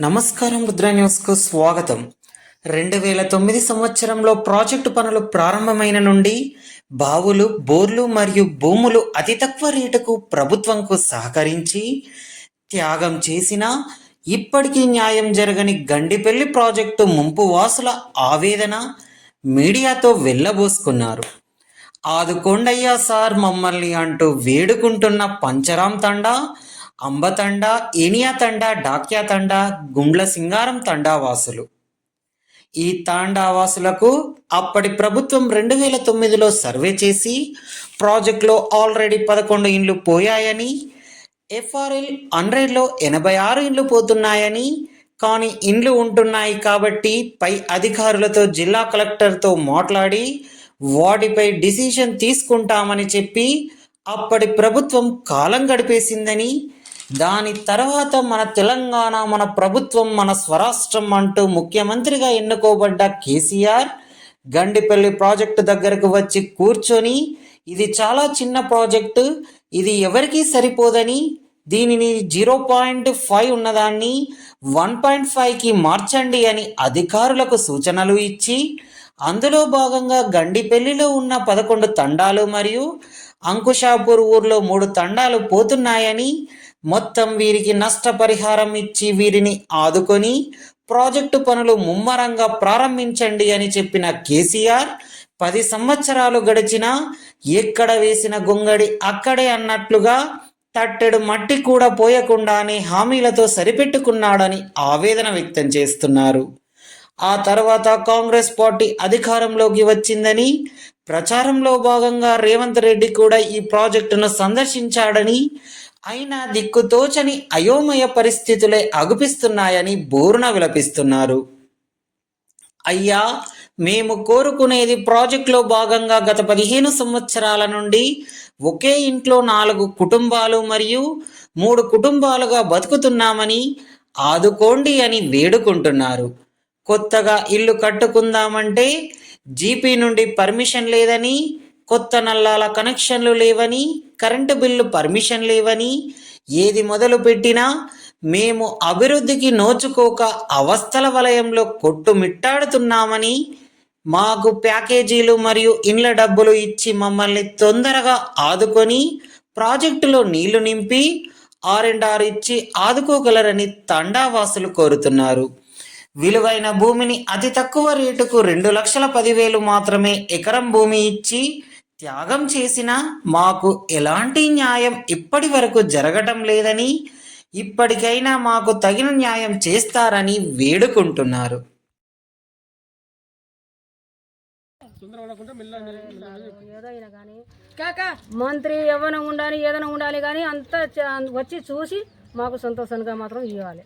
నమస్కారం రుద్ర న్యూస్కు స్వాగతం. రెండు వేల తొమ్మిది సంవత్సరంలో ప్రాజెక్టు పనులు ప్రారంభమైన నుండి బావులు బోర్లు మరియు భూములు అతి తక్కువ రేటుకు ప్రభుత్వంకు సహకరించి త్యాగం చేసిన ఇప్పటికీ న్యాయం జరగని గండిపల్లి ప్రాజెక్టు ముంపు వాసుల ఆవేదన మీడియాతో వెళ్ళబోసుకున్నారు ఆదుకోండయ్యా సార్ మమ్మల్ని అంటూ వేడుకుంటున్న పంచరాం తండా అంబతండా ఏనియా తండా డాక్యా తండా గుండ్ల సింగారం తండావాసులు. ఈ తాండావాసులకు అప్పటి ప్రభుత్వం రెండు వేల తొమ్మిదిలో సర్వే చేసి ప్రాజెక్టులో ఆల్రెడీ పదకొండు ఇండ్లు పోయాయని ఎఫ్ఆర్ఎల్ హండ్రెడ్లో ఎనభై ఆరు ఇండ్లు పోతున్నాయని కానీ ఇండ్లు ఉంటున్నాయి కాబట్టి పై అధికారులతో జిల్లా కలెక్టర్తో మాట్లాడి వాటిపై డిసిషన్ తీసుకుంటామని చెప్పి అప్పటి ప్రభుత్వం కాలం గడిపేసిందని దాని తర్వాత మన తెలంగాణ మన ప్రభుత్వం మన స్వరాష్ట్రం అంటూ ముఖ్యమంత్రిగా ఎన్నుకోబడ్డ కేసీఆర్ గండిపల్లి ప్రాజెక్టు దగ్గరకు వచ్చి కూర్చొని ఇది చాలా చిన్న ప్రాజెక్టు ఇది ఎవరికీ సరిపోదని దీనిని జీరో పాయింట్ ఫైవ్ ఉన్నదాన్ని వన్ పాయింట్ ఫైవ్కి మార్చండి అని అధికారులకు సూచనలు ఇచ్చి అందులో భాగంగా గండిపల్లిలో ఉన్న పదకొండు తండాలు మరియు అంకుషాపూర్ ఊర్లో మూడు తండాలు పోతున్నాయని మొత్తం వీరికి నష్టపరిహారం ఇచ్చి వీరిని ఆదుకొని ప్రాజెక్టు పనులు ముమ్మరంగా ప్రారంభించండి అని చెప్పిన కేసీఆర్ పది సంవత్సరాలు గడిచినా ఎక్కడ వేసిన గొంగడి అక్కడే అన్నట్లుగా తట్టెడు మట్టి కూడా పోయకుండానే హామీలతో సరిపెట్టుకున్నాడని ఆవేదన వ్యక్తం చేస్తున్నారు. ఆ తర్వాత కాంగ్రెస్ పార్టీ అధికారంలోకి వచ్చిందని ప్రచారంలో భాగంగా రేవంత్ రెడ్డి కూడా ఈ ప్రాజెక్టును సందర్శించాడని అయినా దిక్కుతోచని అయోమయ పరిస్థితులే అగుపిస్తున్నాయని బోరున విలపిస్తున్నారు. అయ్యా మేము కోరుకునేది ప్రాజెక్టులో భాగంగా గత పదిహేను సంవత్సరాల నుండి ఒకే ఇంట్లో నాలుగు కుటుంబాలు మరియు మూడు కుటుంబాలుగా బతుకుతున్నామని ఆదుకోండి అని వేడుకుంటున్నారు. కొత్తగా ఇల్లు కట్టుకుందామంటే జీపీ నుండి పర్మిషన్ లేదని కొత్త నల్లాల కనెక్షన్లు లేవని కరెంటు బిల్లు పర్మిషన్ లేవని ఏది మొదలు పెట్టినా మేము అభివృద్ధికి నోచుకోక అవస్థల వలయంలో కొట్టుమిట్టాడుతున్నామని మాకు ప్యాకేజీలు మరియు ఇండ్ల డబ్బులు ఇచ్చి మమ్మల్ని తొందరగా ఆదుకొని ప్రాజెక్టులో నీళ్ళు నింపి ఆర్ అండ్ ఆర్ ఇచ్చి ఆదుకోగలరని తండావాసులు కోరుతున్నారు. విలువైన భూమిని అతి తక్కువ రేటుకు రెండు లక్షల పదివేలు మాత్రమే ఎకరం భూమి ఇచ్చి త్యాగం చేసినా మాకు ఎలాంటి న్యాయం ఇప్పటి వరకు జరగటం లేదని ఇప్పటికైనా మాకు తగిన న్యాయం చేస్తారని వేడుకుంటున్నారు. మంత్రి ఎవరైనా ఉండాలి ఏదైనా ఉండాలి కానీ అంతా వచ్చి చూసి మాకు సంతోషంగా మాత్రం ఇవ్వాలి.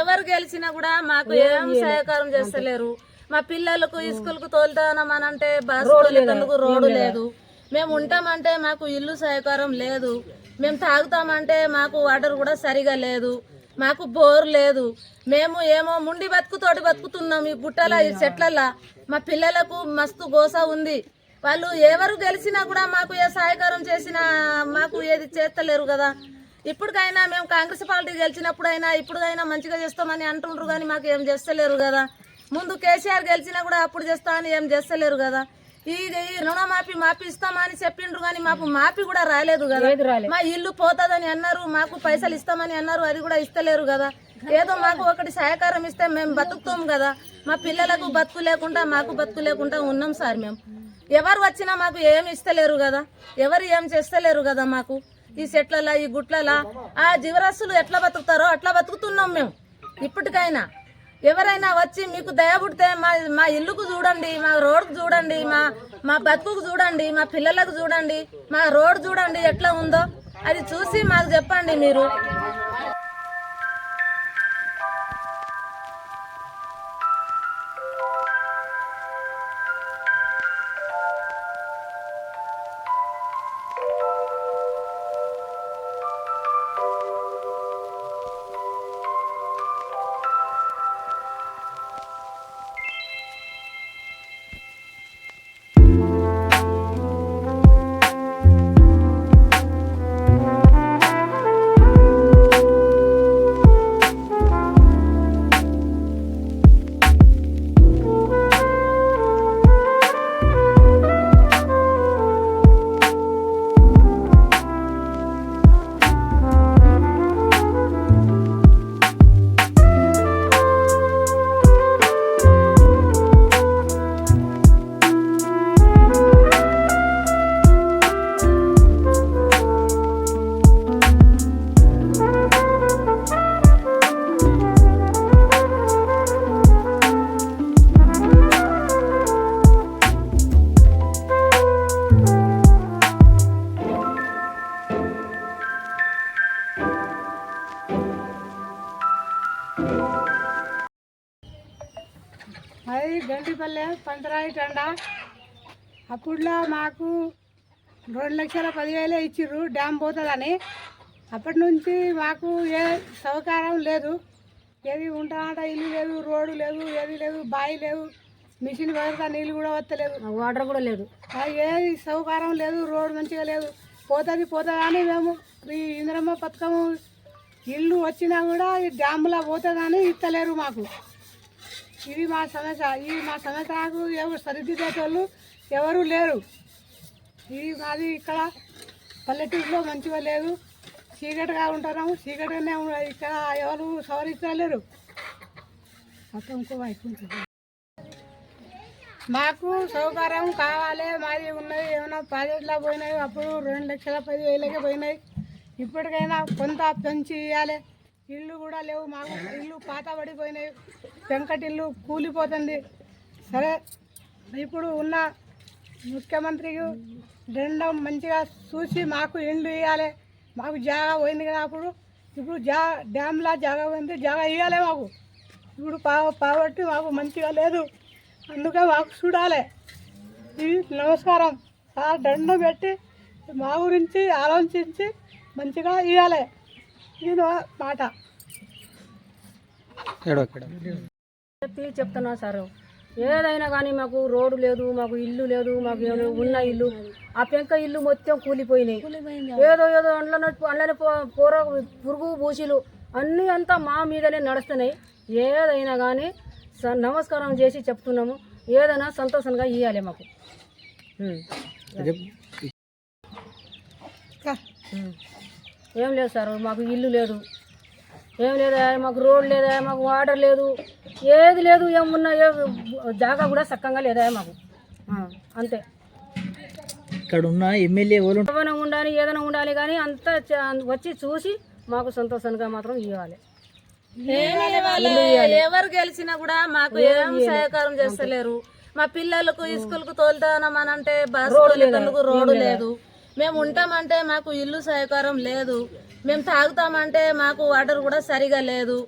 ఎవరు గెలిచినా కూడా మాకు ఏం సహకారం చేస్తలేరు. మా పిల్లలకు స్కూల్కు తోలుతానమనంటే బస్ తోలేందుకు రోడ్డు లేదు? మేము ఉంటామంటే మాకు ఇల్లు సహకారం లేదు. మేము తాగుతామంటే మాకు వాటర్ కూడా సరిగా లేదు. మాకు బోర్ లేదు. మేము ఏమో ముండి బతుకుతోటి బతుకుతున్నాం ఈ గుట్టల ఈ చెట్లల్లో మా పిల్లలకు మస్తు గోస ఉంది. వాళ్ళు ఎవరు గెలిచినా కూడా మాకు ఏ సహాయకారం చేసినా మాకు ఏది చేస్తలేరు కదా. ఇప్పటికైనా మేము కాంగ్రెస్ పార్టీ గెలిచినప్పుడైనా ఇప్పుడైనా మంచిగా చేస్తామని అంటుండ్రు కానీ మాకు ఏం చేస్తలేరు కదా. ముందు కేసీఆర్ గెలిచినా కూడా అప్పుడు చేస్తామని ఏం చేస్తలేరు కదా. ఈ ఈ రుణమాఫీ మాఫీ ఇస్తామని చెప్పిండ్రు కానీ మాకు మాఫీ కూడా రాలేదు కదా. మా ఇల్లు పోతుందని అన్నారు మాకు పైసలు ఇస్తామని అన్నారు అది కూడా ఇస్తలేరు కదా. ఏదో మాకు ఒకటి సహకారం ఇస్తే మేము బతుకుతాం కదా. మా పిల్లలకు బతుకు లేకుండా మాకు బతుకు లేకుండా ఉన్నాం సార్ మేము. ఎవరు వచ్చినా మాకు ఏం ఇస్తలేరు కదా. ఎవరు ఏం చేస్తలేరు కదా మాకు. ఈ చెట్లలా ఈ గుట్లలా ఆ జీవరాశులు ఎట్లా బతుకుతారో అట్లా బతుకుతున్నాం మేము. ఇప్పటికైనా. ఎవరైనా వచ్చి మీకు దయపుడితే మా మా ఇల్లుకు చూడండి మా రోడ్కు చూడండి మా మా బతుకుకు చూడండి మా పిల్లలకు చూడండి మా రోడ్ చూడండి ఎట్లా ఉందో అది చూసి మాకు చెప్పండి మీరు. గంటిపల్లె పంతరాయి టండా. అప్పుడులో మాకు రెండు లక్షల పదివేలే ఇచ్చిర్రు డ్యామ్ పోతుందని. అప్పటి నుంచి మాకు ఏ సౌకర్యం లేదు. ఏది ఉంటామంట ఇల్లు లేదు రోడ్డు లేదు ఏది లేదు బావి లేదు మిషన్ పెడతా నీళ్ళు కూడా వస్తలేదు. వాటర్ కూడా లేదు. ఏది సౌకర్యం లేదు రోడ్డు మంచిగా లేదు. పోతుంది పోతుంది అని మేము ఈ ఇంద్రమ్మ పథకం ఇల్లు వచ్చినా కూడా ఈ డ్యాములో పోతుందని ఇస్తలేరు మాకు. ఇది మా సమస్య ఈ మా సమస్యకు ఎవరు సరిదిద్దేటోళ్ళు ఎవరు లేరు. ఇది మాది ఇక్కడ పల్లెటూరులో మంచిగా లేదు. చీకటిగా ఉంటున్నాము. చీకటిగానే ఇక్కడ ఎవరు సవరించలేరు. మొత్తం ఇంకో వైపు మాకు సౌకర్యం కావాలి. మాది ఉన్నది ఏమైనా ప్రాజెక్టులో పోయినాయి. అప్పుడు రెండు లక్షల పది వేలకే పోయినాయి. ఇప్పటికైనా కొంత పెంచి ఇవ్వాలి. ఇల్లు కూడా లేవు మాకు ఇల్లు పాత పడిపోయినాయి. వెంకటిల్లు కూలిపోతుంది. సరే ఇప్పుడు ఉన్న ముఖ్యమంత్రికి రెండం మంచిగా చూసి మాకు ఇండ్లు ఇవ్వాలి మాకు జాగా పోయింది కదా అప్పుడు. ఇప్పుడు జా డ్యామ్లా జాగా పోయింది జాగా ఇవ్వాలి మాకు. ఇప్పుడు పా పావర్టీ మాకు మంచిగా లేదు. అందుకే మాకు చూడాలి. ఇది నమస్కారం. ఆ దండం పెట్టి మా గురించి ఆలోచించి మంచిగా ఇవ్వాలి ఇది నా మాట చెప్పి చెప్తున్నా సార్. ఏదైనా కానీ మాకు రోడ్డు లేదు మాకు ఇల్లు లేదు మాకు ఏమైనా ఉన్న ఇల్లు. ఆ పెంక ఇల్లు మొత్తం కూలిపోయినాయి. ఏదో ఏదో అండ్లనే అండ్లనే పూర పురుగు బూసిలు అన్నీ అంతా మా మీదనే నడుస్తున్నాయి. ఏదైనా కానీ స- నమస్కారం చేసి చెప్తున్నాము. ఏదైనా సంతోషంగా ఇవ్వాలి మాకు. ఏం లేదు సార్ మాకు ఇల్లు లేదు. ఏం లేదా మాకు రోడ్ లేదా మాకు వాటర్ లేదు. ఏది లేదు ఏమున్నా ఏ జాగా కూడా చక్కగా లేదా మాకు. ఆ, అంతే. ఇక్కడ ఉన్న ఎమ్మెల్యే ఏమైనా ఉండాలి ఏదైనా ఉండాలి కానీ అంతా వచ్చి చూసి మాకు సంతోషంగా మాత్రం ఇవ్వాలి. ఎవరు గెలిచినా కూడా మాకు ఏం సహకారం చేస్తలేరు. మా పిల్లలకు స్కూల్కు తోలుతానమనంటే బస్ తోలేటందుకు రోడ్డు లేదు. మేము ఉంటామంటే మాకు ఇల్లు సహకారం లేదు. మేము తాగుతామంటే మాకు వాటర్ కూడా సరిగా లేదు.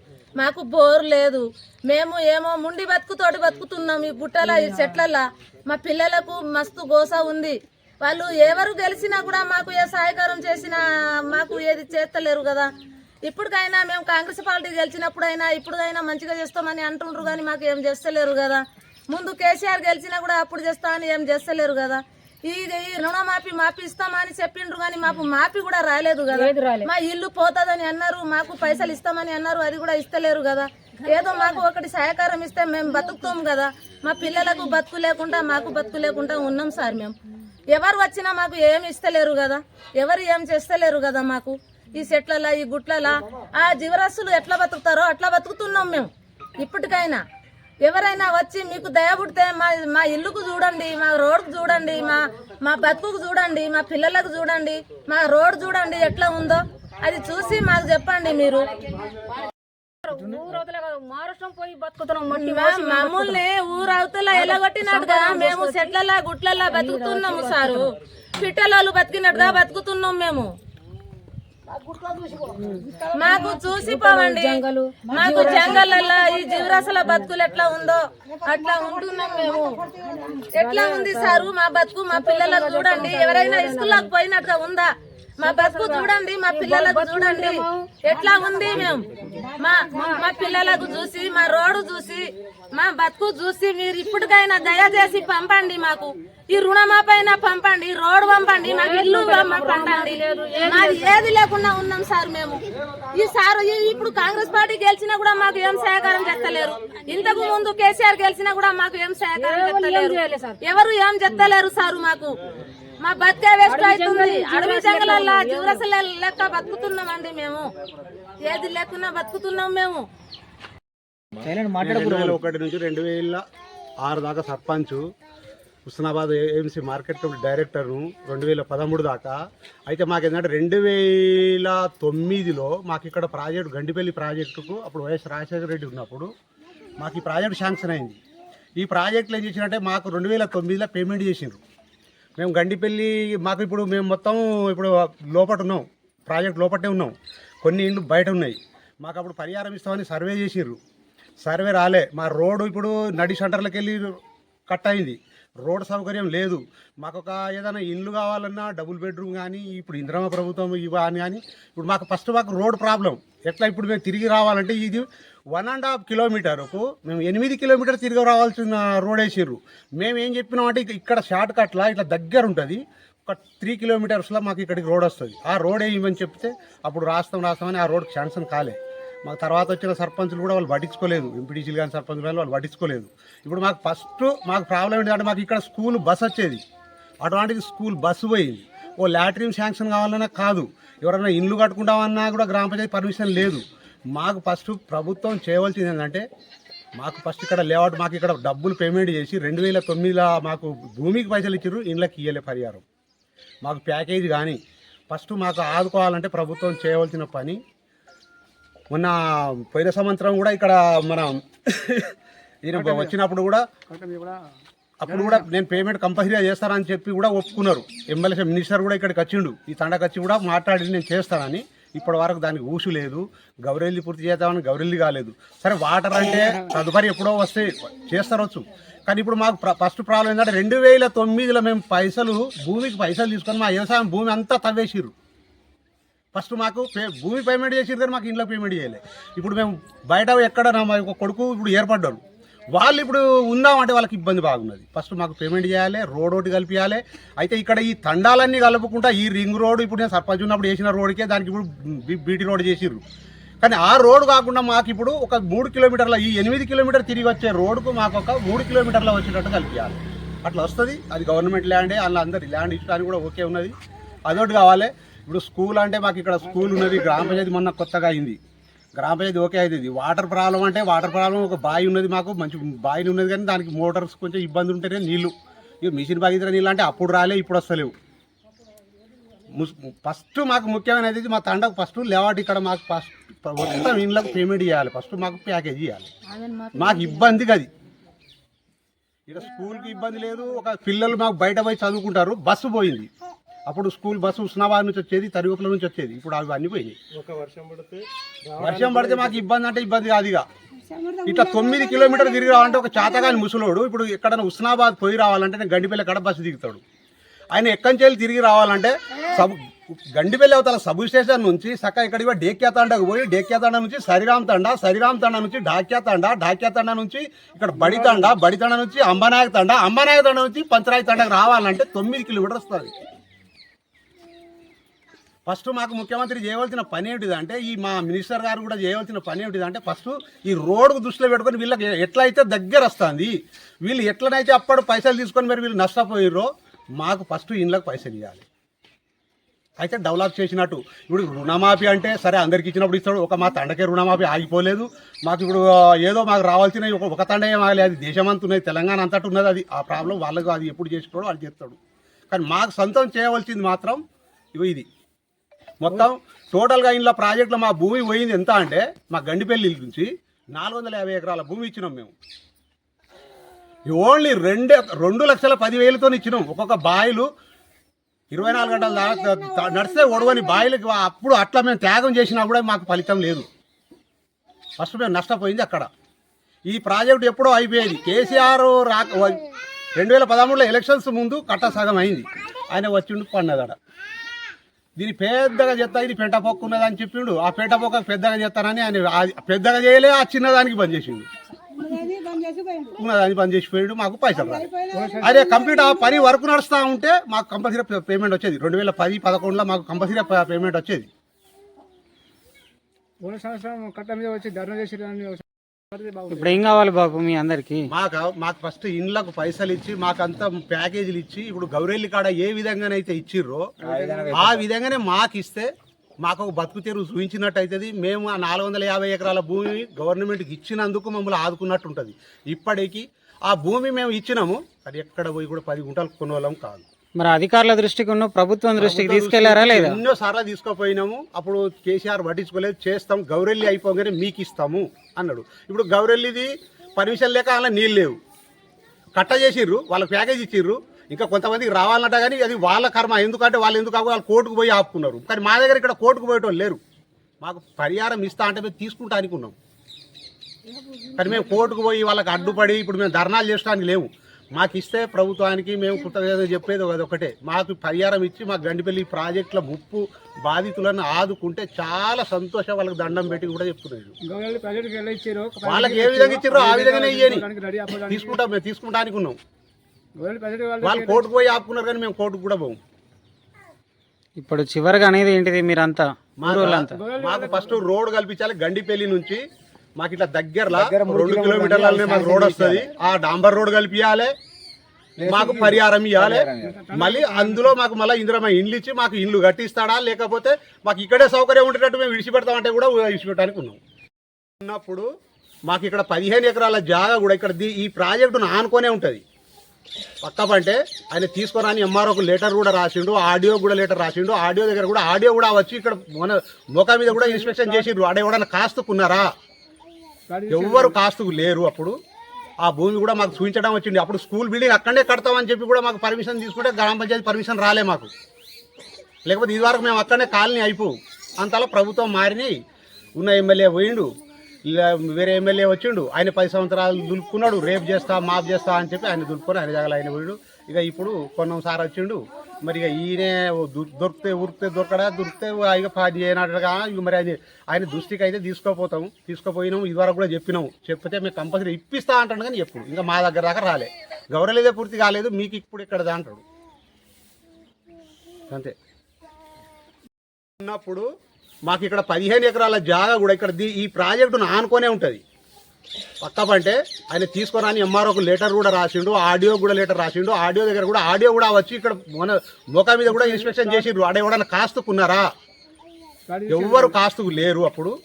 మాకు బోర్ లేదు. మేము ఏమో ముండి బతుకుతోటి బతుకుతున్నాం ఈ గుట్టల ఈ చెట్లలా. మా పిల్లలకు మస్తు గోస ఉంది. వాళ్ళు ఎవరు గెలిచినా కూడా మాకు ఏ సహకారం చేసినా మాకు ఏది చేస్తలేరు కదా. ఇప్పటికైనా మేము కాంగ్రెస్ పార్టీ గెలిచినప్పుడైనా ఇప్పుడుకైనా మంచిగా చేస్తామని అంటుండ్రు కానీ మాకు ఏం చేస్తలేరు కదా. ముందు కేసీఆర్ గెలిచినా కూడా అప్పుడు చేస్తా అని ఏం చేస్తలేరు కదా. ఈ రుణమాఫీ మాఫీ ఇస్తామని చెప్పిండ్రు కానీ మాకు మాఫీ కూడా రాలేదు కదా. మా ఇల్లు పోతుందని అన్నారు మాకు పైసలు ఇస్తామని అన్నారు అది కూడా ఇస్తలేరు కదా. ఏదో మాకు ఒకటి సహకారం ఇస్తే మేము బతుకుతాం కదా. మా పిల్లలకు బతుకు లేకుండా మాకు బతుకు లేకుండా ఉన్నాం సార్ మేము ఎవరు వచ్చినా మాకు ఏమి ఇస్తలేరు కదా. ఎవరు ఏం చేస్తలేరు కదా మాకు. ఈ చెట్లలా ఈ గుట్లలా ఆ జీవరాశులు ఎట్లా బతుకుతారో అట్లా బతుకుతున్నాం మేము ఇప్పటికైనా ఎవరైనా వచ్చి మీకు దయ పుడితే మా మా ఇల్లుకు చూడండి మా రోడ్కు చూడండి మా మా బతుకుకు చూడండి మా పిల్లలకు చూడండి మా రోడ్ చూడండి ఎట్లా ఉందో అది చూసి మాకు చెప్పండి మీరు. మమ్మల్ని ఊరవతల ఎలగొట్టినట్టుగా మేము చెట్లలా గుట్లలా బతుకుతున్నాము సారు. పిట్టలాలు బతికినట్టుగా బతుకుతున్నాం మేము. మాకు చూసి పోవండి. మాకు జంగలల్లా ఈ జీవరాశుల బతుకులు ఎట్లా ఉందో అట్లా ఉంటున్నాం మేము. ఎట్లా ఉంది సారు మా బతుకు? మా పిల్లలకు చూడండి. ఎవరైనా స్కూల్లోకి పోయినట్టుగా ఉందా? మా బతుకు చూడండి మా పిల్లలకు చూడండి. ఎట్లా ఉంది మేము? మా మా పిల్లలకు చూసి మా రోడ్డు చూసి మా బతుకు చూసి మీరు ఇప్పటికైనా దయచేసి పంపండి మాకు. ఈ రుణమాపైనా పంపండి రోడ్డు పంపండి మాకు ఇల్లు పంపండి. మాది ఏది లేకుండా ఉన్నాం సార్ మేము. ఈ సార్ ఇప్పుడు కాంగ్రెస్ పార్టీ గెలిచినా కూడా మాకు ఏం సహకారం చేస్తలేరు. ఇంతకు ముందు కేసీఆర్ గెలిచినా కూడా మాకు ఏం సహకారం చేస్తలేరు. ఎవరు ఏం చెప్తలేరు సారు మాకు? మా బతికే వేస్ట్ అవుతుంది. అడవి జంగలల్లా జీవరసల లెక్క బతుకుతున్నామండి మేము. ఏది లేకున్నా బతుకుతున్నాం మేము. సైలెంట్ రెండు వేల ఒకటి నుంచి రెండు వేల ఆరు దాకా sarpanch Husnabad AMC market committee డైరెక్టర్ను రెండు వేల పదమూడు దాకా. అయితే మాకు ఏంటంటే రెండు వేల తొమ్మిదిలో మాకు ఇక్కడ ప్రాజెక్టు గండిపల్లి ప్రాజెక్టుకు అప్పుడు వైఎస్ రాజశేఖర రెడ్డి ఉన్నప్పుడు మాకు ఈ ప్రాజెక్ట్ శాంక్షన్ అయింది. ఈ ప్రాజెక్టులు ఏం చేసినట్టే మాకు రెండు వేల తొమ్మిదిలో పేమెంట్ చేసిండ్రు మేము గండిపల్లి మాకు ఇప్పుడు మేము మొత్తం ఇప్పుడు లోపట ఉన్నాం. ప్రాజెక్ట్ లోపటే ఉన్నాం. కొన్ని ఇండ్లు బయట ఉన్నాయి. మాకు అప్పుడు పరిహారం ఇస్తామని సర్వే చేసిర్రు. సర్వే రాలే. మా రోడ్డు ఇప్పుడు నడి సెంటర్లకు వెళ్ళి కట్ అయింది. రోడ్ సౌకర్యం లేదు. మాకు ఒక ఏదైనా ఇల్లు కావాలన్నా డబుల్ బెడ్రూమ్ కానీ ఇప్పుడు ఇంద్రమ ప్రభుత్వం ఇవ్వని కానీ ఇప్పుడు మాకు ఫస్ట్ మాకు రోడ్ ప్రాబ్లం. ఎట్లా ఇప్పుడు మేము తిరిగి రావాలంటే ఇది వన్ అండ్ హాఫ్ కిలోమీటర్కు మేము ఎనిమిది కిలోమీటర్ తిరిగి రావాల్సిన రోడ్ వేసిర్రు. మేము ఏం చెప్పినామంటే ఇక్కడ షార్ట్ కట్లా ఇట్లా దగ్గర ఉంటుంది. ఒక త్రీ కిలోమీటర్స్లో మాకు ఇక్కడికి రోడ్ వస్తుంది. ఆ రోడ్ వేయమని చెప్తే అప్పుడు రాస్తాం రాస్తామని ఆ రోడ్ శాంక్షన్ కాలే. మాకు తర్వాత వచ్చిన సర్పంచులు కూడా వాళ్ళు పట్టించుకోలేదు. ఎంపీటీసీలు కానీ సర్పంచులు కానీ వాళ్ళు పట్టించుకోలేదు. ఇప్పుడు మాకు ఫస్ట్ మాకు ప్రాబ్లం ఏంటంటే మాకు ఇక్కడ స్కూల్ బస్ వచ్చేది. అటువంటిది స్కూల్ బస్సు పోయింది. ఓ లాట్రిన్ శాంక్షన్ కావాలన్నా కాదు. ఎవరైనా ఇల్లు కట్టుకుంటామన్నా కూడా గ్రామ పంచాయతీ పర్మిషన్ లేదు. మాకు ఫస్ట్ ప్రభుత్వం చేయవలసింది ఏంటంటే మాకు ఫస్ట్ ఇక్కడ లేఅవుట్ మాకు ఇక్కడ డబ్బులు పేమెంట్ చేసి రెండు వేల తొమ్మిదిలో మాకు భూమికి పైసలు ఇచ్చారు ఇండ్లకి ఇయ్యలే పరిహారం. మాకు ప్యాకేజ్ కానీ ఫస్ట్ మాకు ఆదుకోవాలంటే ప్రభుత్వం చేయవలసిన పని. మొన్న పోయిన సంవత్సరం కూడా ఇక్కడ మన ఈయన వచ్చినప్పుడు కూడా అప్పుడు కూడా నేను పేమెంట్ కంపల్సరీగా చేస్తానని చెప్పి కూడా ఒప్పుకున్నారు. ఎమ్మెల్యే మినిస్టర్ కూడా ఇక్కడికి వచ్చిండు. ఈ తండకు వచ్చి కూడా మాట్లాడి నేను చేస్తానని. ఇప్పటి వరకు దానికి ఊసు లేదు. గౌరెల్లి పూర్తి చేద్దామని గౌరెల్లి కాలేదు. సరే వాటర్ అంటే తదుపరి ఎప్పుడో వస్తే చేస్తారొచ్చు కానీ ఇప్పుడు మాకు ప్ర- ఫస్ట్ ప్రాబ్లం ఏంటంటే రెండు వేల తొమ్మిదిలో మేము పైసలు భూమికి పైసలు తీసుకొని మా వ్యవసాయం భూమి అంతా తవ్వేసిర్రు. ఫస్ట్ మాకు పే భూమి పేమెంట్ చేసిరు కానీ మాకు ఇంట్లో పేమెంట్ చేయలేదు ఇప్పుడు మేము బయట ఎక్కడ నా మా యొక్క కొడుకు ఇప్పుడు ఏర్పడ్డారు వాళ్ళు ఇప్పుడు ఉందామంటే వాళ్ళకి ఇబ్బంది బాగున్నది. ఫస్ట్ మాకు పేమెంట్ చేయాలి రోడ్ ఒకటి కలిపియాలి. అయితే ఇక్కడ ఈ తండాలన్నీ కలుపుకుంటా ఈ రింగ్ రోడ్ ఇప్పుడు నేను సర్పంచ్ ఉన్నప్పుడు వేసిన రోడ్కే దానికి ఇప్పుడు బీటీ రోడ్ చేసిర్రు. కానీ ఆ రోడ్ కాకుండా మాకు ఇప్పుడు ఒక మూడు కిలోమీటర్ల ఈ ఎనిమిది కిలోమీటర్ తిరిగి వచ్చే రోడ్కు మాకు ఒక మూడు కిలోమీటర్ల వచ్చేటట్టు కలిపియాలి. అట్లా వస్తుంది. అది గవర్నమెంట్ ల్యాండే అందులో అందరి ల్యాండ్ ఇచ్చడానికి కూడా ఓకే ఉన్నది. అదొకటి కావాలి. ఇప్పుడు స్కూల్ అంటే మాకు ఇక్కడ స్కూల్ ఉన్నది గ్రామ పంచాయతీ మొన్న కొత్తగా అయింది. గ్రామ పంచాయతీ ఓకే అవుతుంది వాటర్ ప్రాబ్లం అంటే వాటర్ ప్రాబ్లం ఒక బావి ఉన్నది మాకు మంచి బావి ఉన్నది కానీ దానికి మోటార్స్ కొంచెం ఇబ్బంది ఉంటేనే నీళ్ళు ఇక మిషన్ బాగిద్ర నీళ్ళు అంటే అప్పుడు రాలే ఇప్పుడు వస్తలేవు ఫస్ట్ మాకు ముఖ్యమైనది మా తండకు ఫస్ట్ లేవాటి ఇక్కడ మాకు ఫస్ట్ మొత్తం ఇండ్లకు పేమెంట్ చేయాలి. ఫస్ట్ మాకు ప్యాకేజ్ ఇవ్వాలి మాకు ఇబ్బంది అది ఇక్కడ స్కూల్కి ఇబ్బంది లేదు. ఒక పిల్లలు మాకు బయట పోయి చదువుకుంటారు. బస్సు పోయింది. అప్పుడు స్కూల్ బస్సు ఉస్నాబాద్ నుంచి వచ్చేది తరిగొప్పల నుంచి వచ్చేది. ఇప్పుడు అవి అన్నీ పోయినాయి. వర్షం పడితే మాకు ఇబ్బంది అంటే ఇబ్బంది కాదు ఇక. ఇట్లా తొమ్మిది కిలోమీటర్లు తిరిగి రావాలంటే ఒక చాతగాని ముసలోడు ఇప్పుడు ఎక్కడైనా ఉస్నాబాద్ పోయి రావాలంటే నేను గండిపల్లి కడ బస్సు దిగుతాడు. ఆయన ఎక్కడి నుంచి వెళ్ళి తిరిగి రావాలంటే సబ్ గండిపల్లి అవతల సబ్ స్టేషన్ నుంచి సక్క ఇక్కడికి పోయి డేక్యా తండకు పోయి డేక్యా తండ నుంచి సరిరామ్ తండ సరిరామ్ తండ నుంచి డాక్యా తండ డాక్యా తండ నుంచి ఇక్కడ బడి తండ బడి తండ నుంచి అంబనాయక తండ అంబనాయక తండ నుంచి పంచరాయి తండకు రావాలంటే తొమ్మిది కిలోమీటర్లు వస్తుంది. ఫస్ట్ మాకు ముఖ్యమంత్రి చేయవలసిన పని ఏమిటిదంటే ఈ మా మినిస్టర్ గారు కూడా చేయవలసిన పని ఏమిటిదంటే ఫస్ట్ ఈ రోడ్డు దృష్టిలో పెట్టుకొని వీళ్ళకి ఎట్లయితే దగ్గర వస్తుంది వీళ్ళు ఎట్లనైతే అప్పుడు పైసలు తీసుకొని మరి వీళ్ళు నష్టపోయారో మాకు ఫస్ట్ ఇండ్లకు పైసలు ఇవ్వాలి అయితే డెవలప్ చేసినట్టు. ఇప్పుడు రుణమాఫీ అంటే సరే అందరికి ఇచ్చినప్పుడు ఇస్తాడు ఒక మా తండకే రుణమాఫీ ఆగిపోలేదు. మాకు ఇప్పుడు ఏదో మాకు రావాల్సిన ఒక తండే ఆగలేదు అది దేశమంతా ఉన్నది తెలంగాణ అంతటి ఉన్నది అది ఆ ప్రాబ్లం వాళ్ళకు అది ఎప్పుడు చేసుకోవడం వాళ్ళు చేస్తాడు కానీ మాకు సొంతం చేయవలసింది మాత్రం ఇవి ఇది. మొత్తం టోటల్గా ఇంట్లో ప్రాజెక్టులో మా భూమి పోయింది ఎంత అంటే మా గండిపల్లి నుంచి నాలుగు వందల యాభై ఎకరాల భూమి ఇచ్చినాం మేము. ఓన్లీ రెండే రెండు లక్షల పదివేలతో ఇచ్చినాం. ఒక్కొక్క బాయిలు ఇరవై నాలుగు గంటల దాకా నడిస్తే ఒడవని బాయిలకి అప్పుడు అట్లా మేము త్యాగం చేసినా కూడా మాకు ఫలితం లేదు. ఫస్ట్ మేము నష్టపోయింది అక్కడ. ఈ ప్రాజెక్ట్ ఎప్పుడో అయిపోయేది. కేసీఆర్ రాక రెండు వేల పదమూడులో ఎలక్షన్స్ ముందు కట్ట సగం అయింది. ఆయన వచ్చిండు పన్నదాడ దీన్ని పెద్దగా చేస్తా ఇది పెంట పొక్కు ఉన్నది అని చెప్పిండు. ఆ పెంట పొక్క పెద్దగా చేస్తానని ఆయన అది పెద్దగా చేయలే ఆ చిన్నదానికి బంద్ చేసిండు. ఉన్నదాన్ని బంద్ చేసిపోయాడు. మాకు పైసలు అదే కంప్లీట్ ఆ పని వర్క్ నడుస్తూ ఉంటే మాకు కంపల్సరీ పేమెంట్ వచ్చేది. రెండు వేల పది పదకొండులో మాకు కంపల్సరీ పేమెంట్ వచ్చేది. సంవత్సరం కట్ట మీద వచ్చి ధర్నా చేసి ఇప్పుడు ఏం కావాలి బాబు మీ అందరికి? మాకు మాకు ఫస్ట్ ఇండ్లకు పైసలు ఇచ్చి మాకు అంతా ప్యాకేజీలు ఇచ్చి ఇప్పుడు గౌరెల్లి కాడ ఏ విధంగానైతే ఇచ్చిర్రో ఆ విధంగానే మాకు ఇస్తే మాకు ఒక బతుకు తెరువు చూపించినట్టు అవుతుంది మేము ఆ నాలుగు వందల యాభై ఎకరాల భూమి గవర్నమెంట్కి ఇచ్చినందుకు మమ్మల్ని ఆదుకున్నట్టు ఉంటుంది ఇప్పటికి ఆ భూమి మేము ఇచ్చినాము. అది ఎక్కడ పోయి కూడా పది గుంటలు కొనవాళ్ళం కాదు. మరి అధికారుల దృష్టికి ఉన్న ప్రభుత్వం దృష్టికి తీసుకెళ్ళారా లేదా? ఎన్నో సార్లు తీసుకుపోయినాము. అప్పుడు కేసీఆర్ పట్టించుకోలేదు. చేస్తాం గౌరెల్లి అయిపోగానే మీకు ఇస్తాము అన్నాడు. ఇప్పుడు గౌరెల్లిది పర్మిషన్ లేక అలా నీళ్ళు లేవు. కట్ట చేసిర్రు వాళ్ళకి ప్యాకేజ్ ఇచ్చిర్రు. ఇంకా కొంతమందికి రావాలన్నట కానీ అది వాళ్ళ కర్మ. ఎందుకంటే వాళ్ళు ఎందుకు వాళ్ళు కోర్టుకు పోయి ఆపుకున్నారు. కానీ మా దగ్గర ఇక్కడ కోర్టుకు పోయేటోళ్ళు లేరు. మాకు పరిహారం ఇస్తా అంటే మేము తీసుకుంటానికి ఉన్నాం కానీ మేము కోర్టుకు పోయి వాళ్ళకి అడ్డుపడి ఇప్పుడు మేము ధర్నాలు చేయడానికి లేవు. మాకు ఇస్తే ప్రభుత్వానికి మేము కృతజ్ఞత చెప్పేది అది ఒకటే. మాకు పరిహారం ఇచ్చి మా గండిపల్లి ప్రాజెక్టుల ముప్పు బాధితులను ఆదుకుంటే చాలా సంతోషం వాళ్ళకి దండం పెట్టి కూడా చెప్తున్నారు. వాళ్ళకి ఏ విధంగా ఇచ్చారో ఆ విధంగానే ఇయ్యని. తీసుకుంటాం మేము తీసుకుంటానికి ఉన్నాం. వాళ్ళు కోర్టుకు పోయి ఆపుకున్నారు కానీ మేము కోర్టుకు కూడా పోము. ఇప్పుడు చివరిగా అనేది ఏంటిది మీరంతా? మాకు ఫస్ట్ రోడ్ కల్పించాలి గండిపల్లి నుంచి. మాకు ఇట్లా దగ్గరలో రెండు కిలోమీటర్లనే మాకు రోడ్ వస్తుంది. ఆ డాంబర్ రోడ్ కలిపియాలి మాకు పరిహారం ఇవ్వాలి మళ్ళీ అందులో మాకు మళ్ళీ ఇందిరమ్మ ఇండ్లు ఇచ్చి మాకు ఇల్లు కట్టిస్తాడా? లేకపోతే మాకు ఇక్కడే సౌకర్యం ఉండేటట్టు మేము విడిచిపెడతామంటే కూడా విడిచిపెట్టడానికి ఉన్నాం. ఉన్నప్పుడు మాకు ఇక్కడ పదిహేను ఎకరాల జాగా కూడా ఇక్కడ దీ- ఈ ప్రాజెక్టును ఆనుకొనే ఉంటుంది. పక్కపంటే ఆయన తీసుకురాని ఎంఆర్ఓకు లెటర్ కూడా రాసిండు ఆడియో కూడా లెటర్ రాసిండు ఆడియో దగ్గర కూడా ఆడియో కూడా వచ్చి ఇక్కడ మన మొఖం మీద కూడా ఇన్స్పెక్షన్ చేసిండ్రు. ఆడ ఎవడన్నా కాస్తుకున్నారా? ఎవ్వరు కాస్తుకు లేరు అప్పుడు. ఆ భూమి కూడా మాకు చూపించడం వచ్చింది. అప్పుడు స్కూల్ బిల్డింగ్ అక్కడే కడతామని చెప్పి కూడా మాకు పర్మిషన్ తీసుకుంటే గ్రామ పంచాయతీ పర్మిషన్ రాలే మాకు. లేకపోతే ఇది వరకు మేము అక్కడనే కాలనీ అయిపోవు. అంతలో ప్రభుత్వం మారిని ఉన్న ఎమ్మెల్యే పోయిండు. వేరే ఎమ్మెల్యే వచ్చిండు ఆయన పది సంవత్సరాలు దులుపుకున్నాడు రేపు చేస్తా మాఫ్ చేస్తా అని చెప్పి ఆయన దులుపుకొని ఆయన జగల ఆయన పోయాడు. ఇక ఇప్పుడు కొన్నం సార్ వచ్చిండు మరి ఇక ఈయనే దొ- దొరికితే ఉరికితే దొరకడా దొరికితే ఇక పది చేయనట్టుగా ఇక మరి అది ఆయన దృష్టికి అయితే తీసుకోపోతాం తీసుకోపోయినాం ఇదివరకు కూడా చెప్పినాం. చెప్తే మేము కంపల్సరీ ఇప్పిస్తా అంటాడు కానీ ఎప్పుడు ఇంకా మా దగ్గర దాకా రాలే. గౌరవలేదే పూర్తి కాలేదు మీకు ఇప్పుడు ఇక్కడ అంటాడు. అంతే. ఉన్నప్పుడు మాకు ఇక్కడ పదిహేను ఎకరాల జాగా కూడా ఇక్కడ దీ- ఈ ప్రాజెక్టును ఆనుకొనే ఉంటుంది. పక్కపంటే ఆయన తీసుకురాని ఎంఆర్ఓకు లెటర్ కూడా రాసిండు ఆడియో కూడా లెటర్ రాసిండు ఆడియో దగ్గర కూడా ఆడియో కూడా వచ్చి ఇక్కడ మన మొఖం మీద కూడా ఇన్స్పెక్షన్ చేసిండ్రు. ఆడ ఎవడన్నా కాస్తుకున్నారా? ఎవ్వరు కాస్తుకు లేరు అప్పుడు.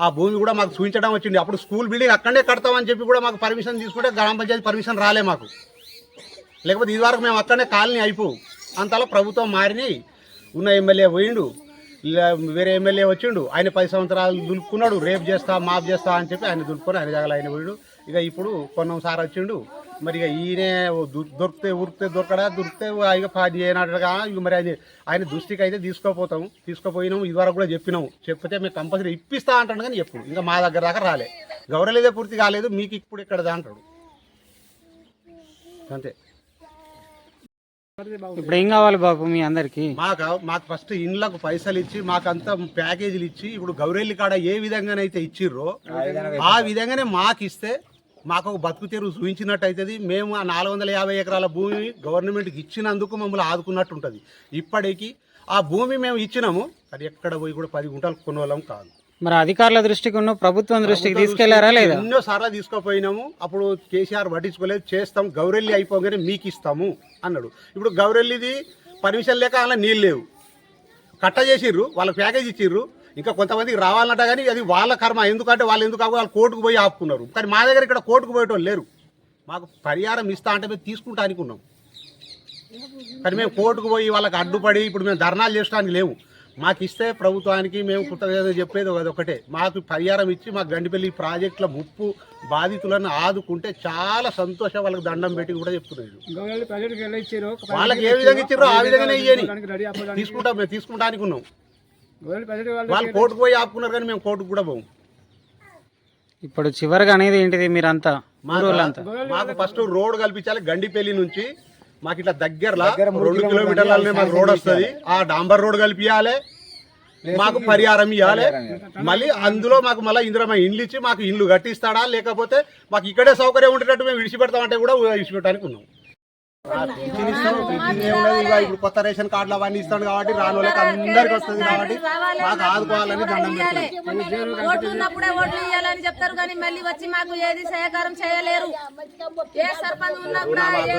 ఆ భూమి కూడా మాకు చూపించడం వచ్చింది. అప్పుడు స్కూల్ బిల్డింగ్ అక్కడే కడతామని చెప్పి కూడా మాకు పర్మిషన్ తీసుకుంటే గ్రామ పంచాయతీ పర్మిషన్ రాలే మాకు. లేకపోతే ఇది వరకు మేము అక్కడనే కాలనీ అయిపోవు. అంతలో ప్రభుత్వం మారిని ఉన్న ఎమ్మెల్యే పోయిండు. వేరే ఎమ్మెల్యే వచ్చిండు ఆయన పది సంవత్సరాలు దులుపుకున్నాడు రేపు చేస్తా మాఫ్ చేస్తా అని చెప్పి ఆయన దులుపుకొని ఆయన జాగాలు ఆయన పోయాడు. ఇక ఇప్పుడు కొన్నం సార్ వచ్చిండు మరి ఇక ఈయనే దొ- దొరికితే ఉరికితే దొరకడా దొరికితే ఇక పాది ఏనాడుగా ఇక మరి ఆయన ఆయన దృష్టికి అయితే తీసుకోపోతాం తీసుకుపోయినాము ఇదివరకు కూడా చెప్పినాం. చెప్తే మేము కంపల్సరీ ఇప్పిస్తా అంటాడు కానీ ఎప్పుడు ఇంకా మా దగ్గర దాకా రాలే. గౌరవలేదే పూర్తి కాలేదు మీకు ఇప్పుడు ఇక్కడ అంటాడు. అంతే. ఇప్పుడు ఏం కావాలి బాబు మీ అందరికి? మాకు మాకు ఫస్ట్ ఇండ్లకు పైసలు ఇచ్చి మాకంతా ప్యాకేజీలు ఇచ్చి ఇప్పుడు గౌరెల్లి కాడ ఏ విధంగానైతే ఇచ్చిర్రో ఆ విధంగానే మాకు ఇస్తే మాకు ఒక బతుకు తెరువు చూపించినట్టు అవుతుంది మేము ఆ నాలుగు వందల యాభై ఎకరాల భూమి గవర్నమెంట్కి ఇచ్చినందుకు మమ్మల్ని ఆదుకున్నట్టు ఉంటుంది ఇప్పటికి ఆ భూమి మేము ఇచ్చినాము అది ఎక్కడ పోయి కూడా పది గుంటలు కొనోళ్ళం కాదు. మరి అధికారుల దృష్టికి ఉన్న ప్రభుత్వం దృష్టికి తీసుకెళ్ళారా లేదా? ఎన్నో సార్లు తీసుకుపోయినాము. అప్పుడు కేసీఆర్ పట్టించుకోలేదు. చేస్తాం గౌరెల్లి అయిపోగానే మీకు ఇస్తాము అన్నాడు. ఇప్పుడు గౌరెల్లిది పర్మిషన్ లేక అలా నీళ్ళు లేవు. కట్ట చేసిర్రు వాళ్ళకి ప్యాకేజ్ ఇచ్చిర్రు. ఇంకా కొంతమందికి రావాలన్నట కానీ అది వాళ్ళ కర్మ. ఎందుకంటే వాళ్ళు ఎందుకు వాళ్ళు కోర్టుకు పోయి ఆపుకున్నారు. కానీ మా దగ్గర ఇక్కడ కోర్టుకు పోయేటోళ్ళు లేరు. మాకు పరిహారం ఇస్తా అంటే మేము తీసుకుంటానికి ఉన్నాం. కానీ మేము కోర్టుకు పోయి వాళ్ళకి అడ్డుపడి ఇప్పుడు మేము ధర్నాలు చేయడానికి లేవు. మాకు ఇస్తే ప్రభుత్వానికి మేము కృతజ్ఞత చెప్పేది అది ఒకటే. మాకు పరిహారం ఇచ్చి మా గండిపల్లి ప్రాజెక్టుల ముప్పు బాధితులను ఆదుకుంటే చాలా సంతోషం వాళ్ళకి దండం పెట్టి కూడా ఇచ్చారు వాళ్ళకి ఏ విధంగా ఇచ్చారో ఆ విధంగానే ఇయ్యని. తీసుకుంటాం మేము తీసుకుంటానికి ఉన్నాం. వాళ్ళు కోర్టుకు పోయి ఆపుకున్నారు కానీ మేము కోర్టుకు కూడా పోము. ఇప్పుడు చివరిగా అనేది ఏంటిది మీరంతా? మాకు ఫస్ట్ రోడ్ కల్పించాలి గండిపల్లి నుంచి. మాకు ఇట్లా దగ్గరలో రెండు కిలోమీటర్లనే మాకు రోడ్ వస్తుంది. ఆ డాంబర్ రోడ్ కలిపియాలి. మాకు పరిహారం ఇవ్వాలి మళ్ళీ అందులో మాకు మళ్ళీ ఇందిరమ్మ ఇండ్లు ఇచ్చి మాకు ఇల్లు కట్టిస్తాడా? లేకపోతే మాకు ఇక్కడే సౌకర్యం ఉండేటట్టు మేము విడిచిపెడతామంటే కూడా విడిచిపెట్టడానికి ఉన్నాం. పింఛన్ ఇస్తాం, పింఛన్ ఏమున్నది, ఇగో ఇప్పుడు కొత్త రేషన్ కార్డులు అవన్నీ ఇస్తాడు కాబట్టి రాని వాళ్ళకి అందరికి వస్తుంది కాబట్టి మాకు ఆదుకోవాలని దండం పెడుతున్నాం ఓట్లు ఉన్నప్పుడే ఓట్లు ఇవ్వాలని చెప్తారు కానీ మళ్ళీ వచ్చి మాకు ఏది సహకారం చేయలేరు. ఏ సర్పంచ్ ఉన్నా కూడా ఏ